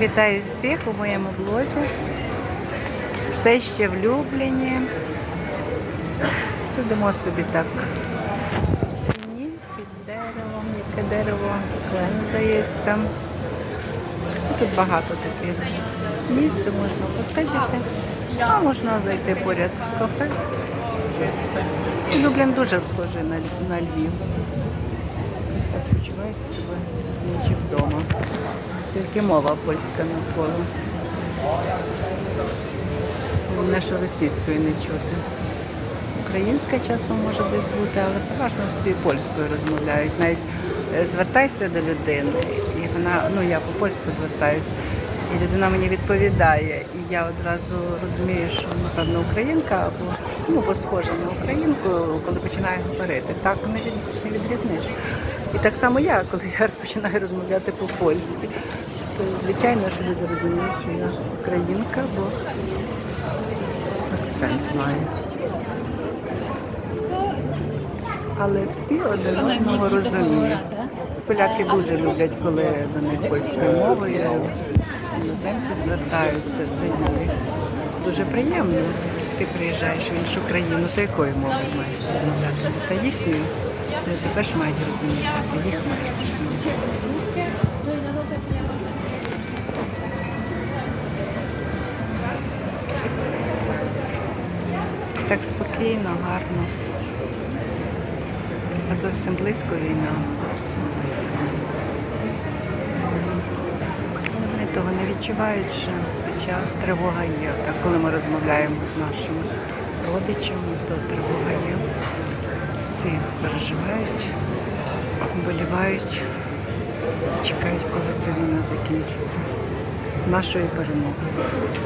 Вітаю всіх у моєму блозі. Все ще влюблені. Сидимо собі так. тіні під деревом, яке дерево здається. Тут багато таких місць, де можна посидіти, а можна зайти поряд в кафе. Люблін дуже схожий на, на Львів. Ось так почуваю себе наче вдома. Тільки мова польська навколо. Головне, що російської не чути. Українська часом може десь бути, але переважно всі польською розмовляють. Навіть е, звертайся до людини, і вона, ну я по-польську звертаюся, і людина мені відповідає. І я одразу розумію, що напевно українка або ну, бо схожа на українку, коли починає говорити. Так не, від, не відрізниш. І так само я, коли я починаю розмовляти по-польськи, то звичайно, що люди розуміють, що я українка, бо акцент маю. Але всі один одного розуміють. Поляки дуже люблять, коли до них польською мовою іноземці звертаються. Це для них дуже приємно. Ти приїжджаєш в іншу країну, то якою мовою маєш розмовляти? Та їхньою. Вони також мають розуміти, їх маєш розуміти. Так спокійно, гарно. А зовсім близько війна. Зовсім близько. Вони того не відчувають ще, хоча тривога є. Так, коли ми розмовляємо з нашими родичами, то тривога є. Всі переживають, вболівають, чекають, коли ця війна закінчиться. Нашої перемоги.